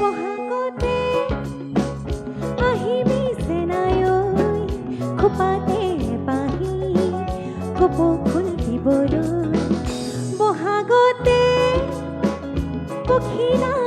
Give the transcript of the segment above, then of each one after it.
বহাগতে আহিবি চেনাই খোপাতে পাহি কপৌ ফুল দিবলৈ বহাগতে পখিলা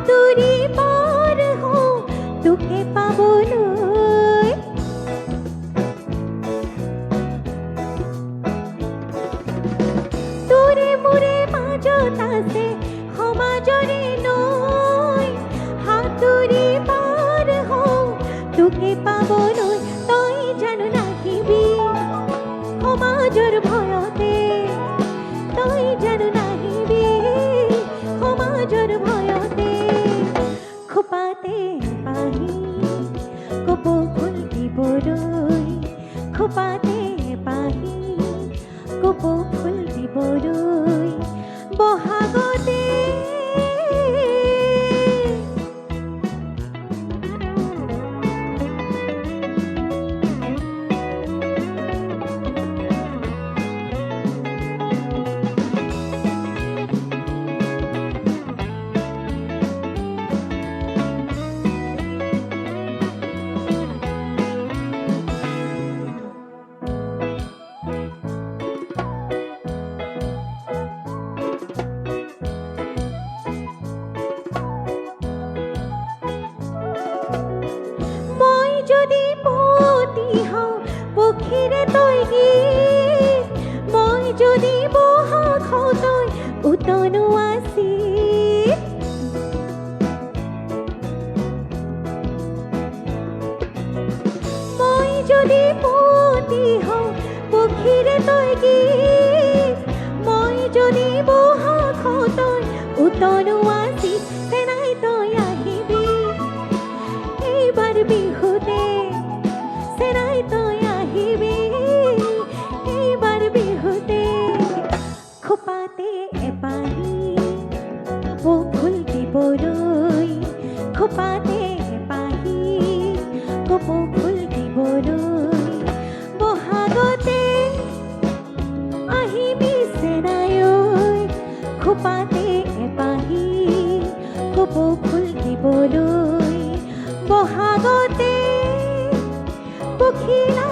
সাঁতুৰি পাৰ হওঁ, তোকে পাবলৈ তোৰে মোৰে মাজত আছে সমাজৰে নৈ সাঁতুৰি পাৰ হওঁ, তোকে পাবলৈ তই জানো নাহিবি সমাজৰ ভয়তে ফুল দিবলৈ খোপাতে পাহি কপৌ ফুল দিবলৈ বহাগতে উতনো আছি মই যদি পতি হওঁ পক্ষীৰে তই গীত খোপাতে এপাহি কপৌ ফুল দিবলৈ বহাগতে আহিবি চেৰাই খোপাতে পাহি কপৌ ফুল দিবলৈ বহাগতে পখিলা